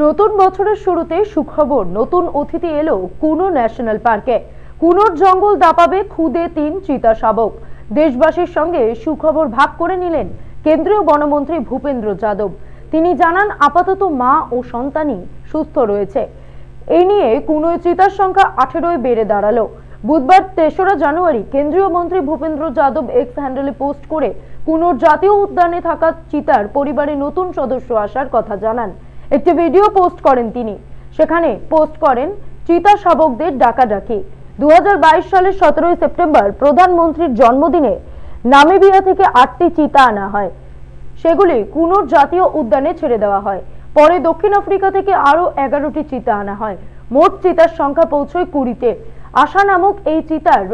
নতুন বছরের শুরুতে সুখবর, নতুন অতিথি এলো কুনো ন্যাশনাল পার্কে। কুনোর জঙ্গল দাপাবে খুদে তিন চিতা শাবক। দেশবাসীর সঙ্গে সুখবর ভাগ করে নিলেন কেন্দ্রীয় বনমন্ত্রী ভূপেন্দ্র যাদব। তিনি জানান, আপাতত মা ও সন্তানই সুস্থ রয়েছে। এই নিয়ে কুনোয় চিতার সংখ্যা আঠেরোয় বেড়ে দাঁড়াল। বুধবার তেসরা জানুয়ারি কেন্দ্রীয় মন্ত্রী ভূপেন্দ্র যাদব এক্স হ্যান্ডেলে পোস্ট করে কুনোর জাতীয় উদ্যানে থাকা চিতার পরিবারে নতুন সদস্য আসার কথা জানান। একটি ভিডিও পোস্ট করেন তিনি। সেখানে পোস্ট করেন, চিতা শাবকদের ডাকাডাকি। দু সালের সতেরোই সেপ্টেম্বর প্রধানমন্ত্রীর জন্মদিনে নামিবিয়া থেকে আটটি চিতা আনা হয়। সেগুলি কুনোর জাতীয় উদ্যানে ছেড়ে দেওয়া হয়। পরে দক্ষিণ আফ্রিকা থেকে আরও এগারোটি চিতা আনা হয়। মোট চিতার সংখ্যা পৌঁছয় কুড়িতে। আশা নামক এই চিতার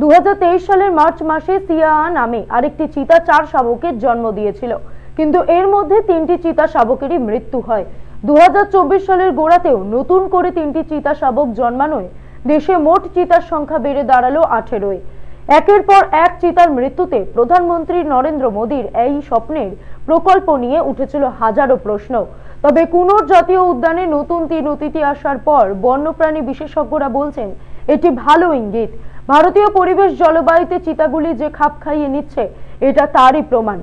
দু হাজার তেইশ সালের মার্চ মাসে সিয়া নামে আরেকটি চিতা চার শাবকের জন্ম দিয়েছিল। কিন্তু এর মধ্যে তিনটি চিতা শাবকেরই মৃত্যু হয়। দু হাজার চব্বিশ সালের গোড়াতেও নতুন করে তিনটি চিতা শাবক জন্মানোয় দেশে মোট চিতার সংখ্যা বেড়ে দাঁড়াল আঠেরোয়। একের পর এক চিতার মৃত্যুতে প্রধানমন্ত্রী নরেন্দ্র মোদীর এই স্বপ্নের প্রকল্প নিয়ে উঠেছিল হাজারো প্রশ্ন। তবে কুনোর জাতীয় উদ্যানে নতুন তিন অতিথি আসার পর বন্যপ্রাণী বিশেষজ্ঞরা বলছেন, এটি ভালো ইঙ্গিত। ভারতীয় পরিবেশ জলবায়ুতে চিতাগুলি যে খাপ খাইয়ে নিচ্ছে, এটা তারই প্রমাণ।